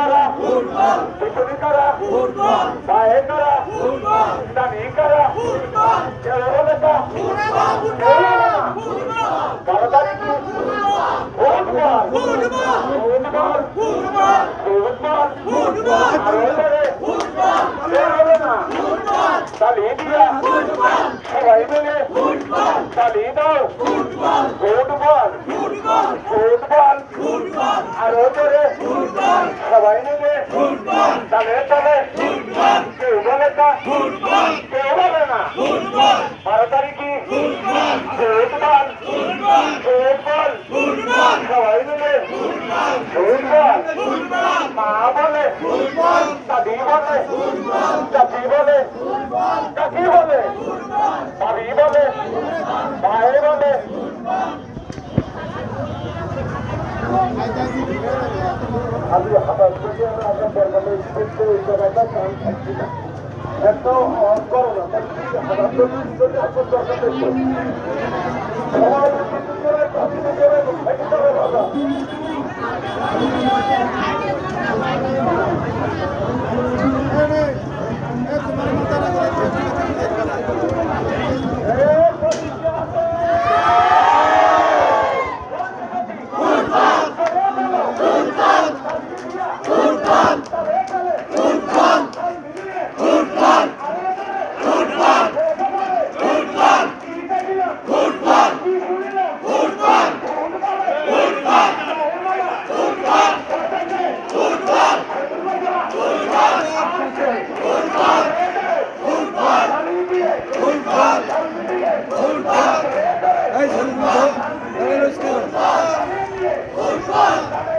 করে তালে আরও করে তালে সামনে কারা পিছনে কারা পায়ে কারা কারা কেউ হবে তা বারো তারিখে ফুটবল। ফুটবল। ফুটবল। আরও করে কেউ হবে না তালিয়ে দিয়া। সবাই মিলে তালিয়ে দাও। ফুটবল। ফুটবল। আরও করে মিলে তালে তালে কেউ বলে তা কেউ বলে না। বারো তারিখে ফুটবল। ফুটবল। সবাই মিলে ফুটবল। মা বলে। দাদি বলে। চাচি বলে। কাকি বলে ভাবি বলে ভাই বলে আমি হঠাৎ করে আমরা দরকারে করতে এই জায়গাটা কাম থাকছি না। একটা অন করো না হঠাৎ কাজ করে ভাই করে বাবা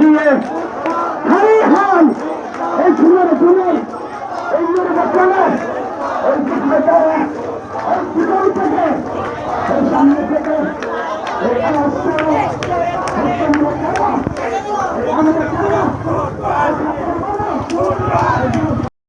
দিয়ে হারি হান এই সুন্দর সুন্দর এই সুন্দর বাচ্চারা এই পিছনে এই পিছন থেকে এই সামনে থেকে